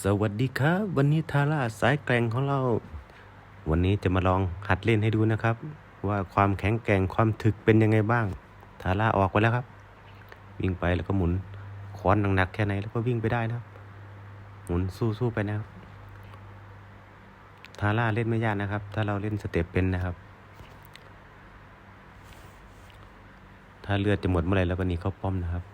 สวัสดีครับ วันนี้ทาร่าสายแกร่งของเรา วันนี้จะมาลองหัดเล่นให้ดูนะครับ ว่าความแข็งแกร่งความถึกเป็นยังไงบ้าง ทาร่าออกไปแล้วครับ วิ่งไปแล้วก็หมุนค้อนหนักๆแค่ไหนแล้วก็วิ่งไปได้นะครับ หมุนสู้ๆไปนะครับ ทาร่าเล่นไม่ยากนะครับ ถ้าเราเล่นสเต็ปเป็นนะครับ ถ้าเลือดจะหมดเมื่อไหร่เราก็หนีเข้าป้อมนะครับ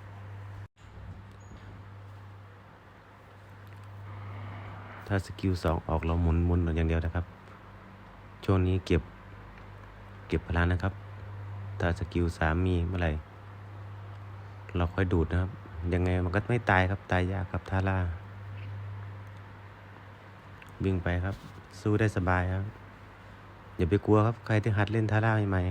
ถ้าสกิลสองออกเราหมุนหมุนอย่างเดียวนะครับ ช่วงนี้เก็บ เก็บพลังนะครับ ถ้าสกิลสามมีเมื่อไหร่เราค่อยดูดนะครับ ยังไงมันก็ไม่ตายครับ ตายยากครับทาร่าวิ่งไปครับ สู้ได้สบายครับ อย่าไปกลัวครับ ใครที่หัดเล่นทาร่าใหม่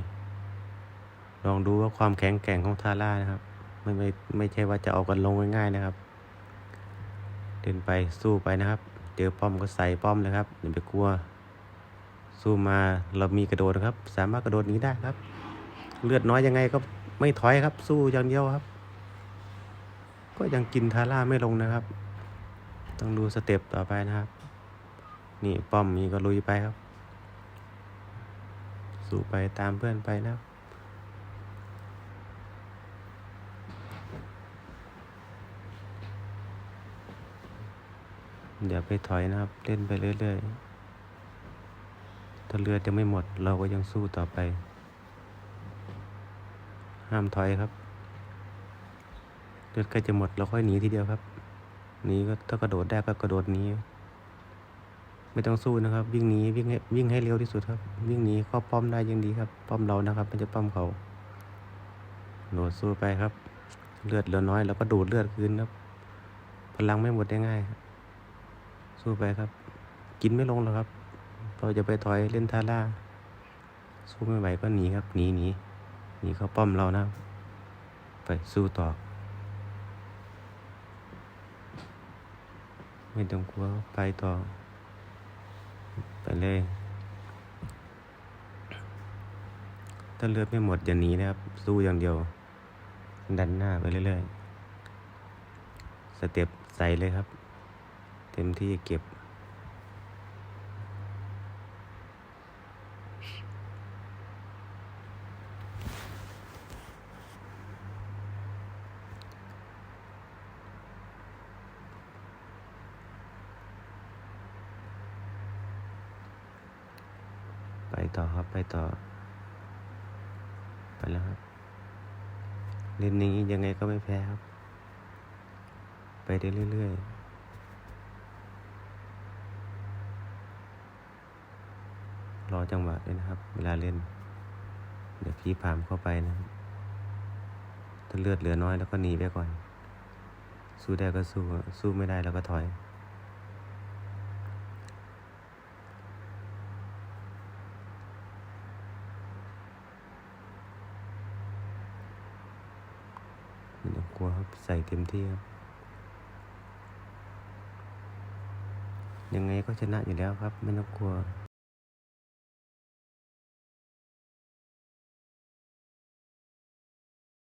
ๆลองดูว่าความแข็งแกร่งของทาร่านะครับ ไม่ไม่ไม่ใช่ว่าจะเอากันลงง่ายๆนะครับ เดินไปสู้ไปนะครับ เจอป้อมก็ใส่ป้อมเลยครับอย่าไปกลัว สู้มาเรามีกระโดดครับ สามารถกระโดดนี้ได้ครับ เลือดน้อยยังไงก็ไม่ถอยครับ สู้อย่างเดียวครับ ก็ยังกินทาร่าไม่ลงนะครับ ต้องดูสเต็ปต่อไปนะครับ นี่ป้อมมีก็ลุยไปครับ สู้ไปตามเพื่อนไปนะครับ อย่าไปถอยนะครับ เล่นไปเรื่อยๆ ถ้าเลือดยังไม่หมดเราก็ยังสู้ต่อไป ห้ามถอยครับ เลือดใกล้จะหมดเราค่อยหนีทีเดียวครับ หนีก็ถ้ากระโดดได้ก็กระโดดหนี ไม่ต้องสู้นะครับ วิ่งหนีวิ่งให้วิ่งให้เร็วที่สุดครับ วิ่งหนีเข้าป้อมได้ยังดีครับ ป้อมเรานะครับ มันจะป้อมเขาโดดสู้ไปครับ เลือดเหลือน้อยเราก็ดูดเลือดคืนครับ พลังไม่หมดได้ง่ายครับ สู้ไปครับ กินไม่ลงหรอกครับเราจะไปถอยเล่นทาร่าสู้ไม่ไหวก็หนีครับหนีหนีหนีเขาป้อมเรานะ ไปสู้ต่อ ไม่ต้องกลัวไปต่อ ไปเลยถ้าเลือดไม่หมดอย่าหนีนะครับ สู้อย่างเดียว ดันหน้าไปเรื่อยๆ สเต็ปใส่เลยครับ เต็มที่เก็บ ไปต่อครับ ไปต่อ ไปแล้วครับ เล่นนี้ยังไงก็ไม่แพ้ครับ ไปได้เรื่อยๆ รอจังหวะด้วยนะครับ เวลาเล่น เดี๋ยวพี่พามเข้าไปนะถ้าเลือดเหลือน้อยแล้วก็หนีไปก่อน สู้ได้ก็สู้ สู้ไม่ได้แล้วก็ถอย ไม่ต้องกลัวครับ ใส่เต็มที่ครับ ยังไงก็ชนะอยู่แล้วครับ ไม่ต้องกลัว